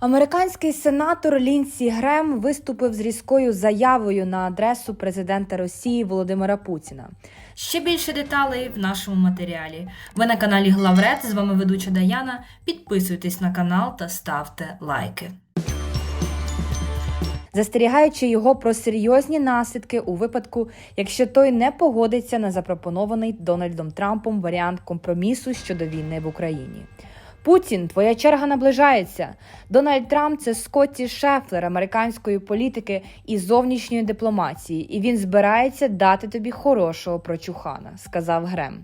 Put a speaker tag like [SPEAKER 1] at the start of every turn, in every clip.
[SPEAKER 1] Американський сенатор Лінсі Грем виступив з різкою заявою на адресу президента Росії Володимира Путіна.
[SPEAKER 2] Ще більше деталей в нашому матеріалі. Ви на каналі Главред. З вами ведуча Даяна. Підписуйтесь на канал та ставте лайки.
[SPEAKER 1] застерігаючи його про серйозні наслідки у випадку, якщо той не погодиться на запропонований Дональдом Трампом варіант компромісу щодо війни в Україні. Путін, твоя черга наближається. Дональд Трамп це Скотті Шефлер американської політики і зовнішньої дипломатії, і він збирається дати тобі хорошого прочухана, сказав Грем.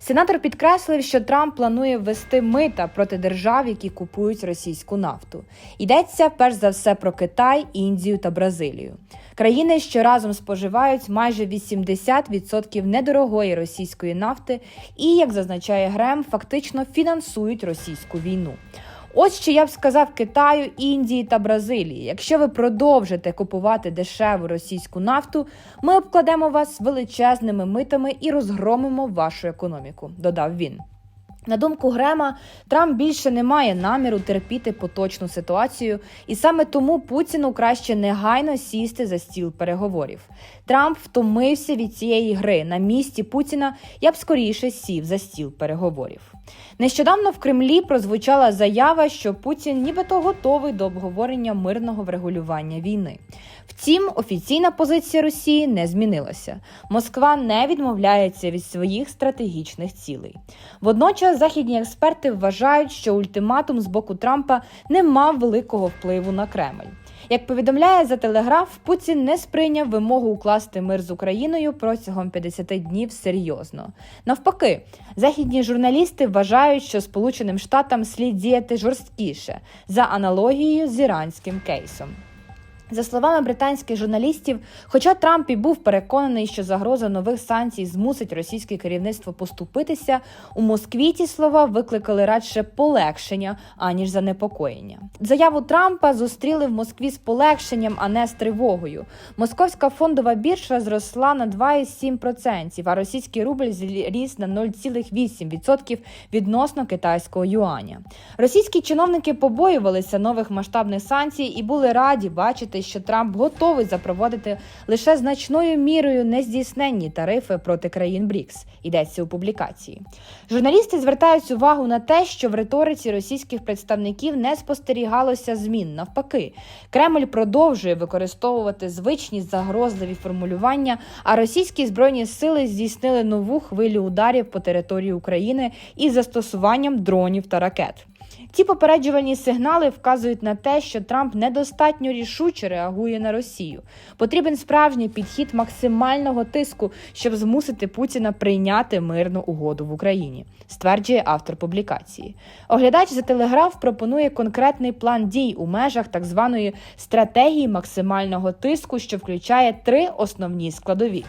[SPEAKER 1] Сенатор підкреслив, що Трамп планує ввести мита проти держав, які купують російську нафту. Йдеться перш за все про Китай, Індію та Бразилію. Країни, що разом споживають майже 80% недорогої російської нафти, і, як зазначає Грем, фактично фінансують російську війну. Ось що я б сказав Китаю, Індії та Бразилії. Якщо ви продовжите купувати дешеву російську нафту, ми обкладемо вас величезними митами і розгромимо вашу економіку, додав він. На думку Грема, Трамп більше не має наміру терпіти поточну ситуацію, і саме тому Путіну краще негайно сісти за стіл переговорів. Трамп втомився від цієї гри. На місці Путіна я б скоріше сів за стіл переговорів. Нещодавно в Кремлі прозвучала заява, що Путін нібито готовий до обговорення мирного врегулювання війни. Втім, офіційна позиція Росії не змінилася. Москва не відмовляється від своїх стратегічних цілей. Водночас західні експерти вважають, що ультиматум з боку Трампа не мав великого впливу на Кремль. Як повідомляє за телеграф, Путін не сприйняв вимогу укласти мир з Україною протягом 50 днів серйозно. Навпаки, західні журналісти вважають, що Сполученим Штатам слід діяти жорсткіше за аналогією з іранським кейсом. За словами британських журналістів, хоча Трамп і був переконаний, що загроза нових санкцій змусить російське керівництво поступитися, у Москві ті слова викликали радше полегшення аніж занепокоєння. Заяву Трампа зустріли в Москві з полегшенням, а не з тривогою. Московська фондова біржа зросла на 2,7%, а російський рубль зріс на 0,8% відносно китайського юаня. Російські чиновники побоювалися нових масштабних санкцій і були раді бачити, що Трамп готовий запровадити лише значною мірою нездійсненні тарифи проти країн БРІКС. Йдеться у публікації. Журналісти звертають увагу на те, що в риториці російських представників не спостерігалося змін. Навпаки, Кремль продовжує використовувати звичні загрозливі формулювання, а російські збройні сили здійснили нову хвилю ударів по території України із застосуванням дронів та ракет. Ті попереджувальні сигнали вказують на те, що Трамп недостатньо рішуче реагує на Росію. Потрібен справжній підхід максимального тиску, щоб змусити Путіна прийняти мирну угоду в Україні, стверджує автор публікації. Оглядач за телеграф пропонує конкретний план дій у межах так званої стратегії максимального тиску, що включає три основні складові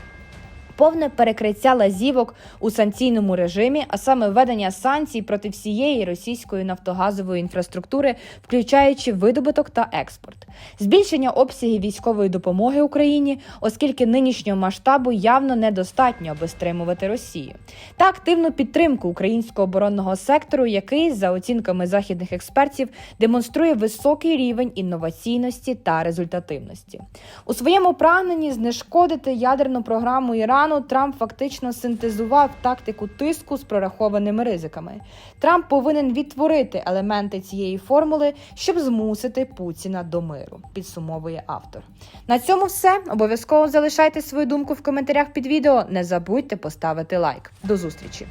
[SPEAKER 1] повне перекриття лазівок у санкційному режимі, а саме введення санкцій проти всієї російської нафтогазової інфраструктури, включаючи видобуток та експорт, збільшення обсягів військової допомоги Україні, оскільки нинішнього масштабу явно недостатньо, аби стримувати Росію, та активну підтримку українського оборонного сектору, який, за оцінками західних експертів, демонструє високий рівень інноваційності та результативності. У своєму прагненні знешкодити ядерну програму Ірану. Ірану Трамп фактично синтезував тактику тиску з прорахованими ризиками. Трамп повинен відтворити елементи цієї формули, щоб змусити Путіна до миру. Підсумовує автор. На цьому все. Обов'язково залишайте свою думку в коментарях під відео. Не забудьте поставити лайк. До зустрічі.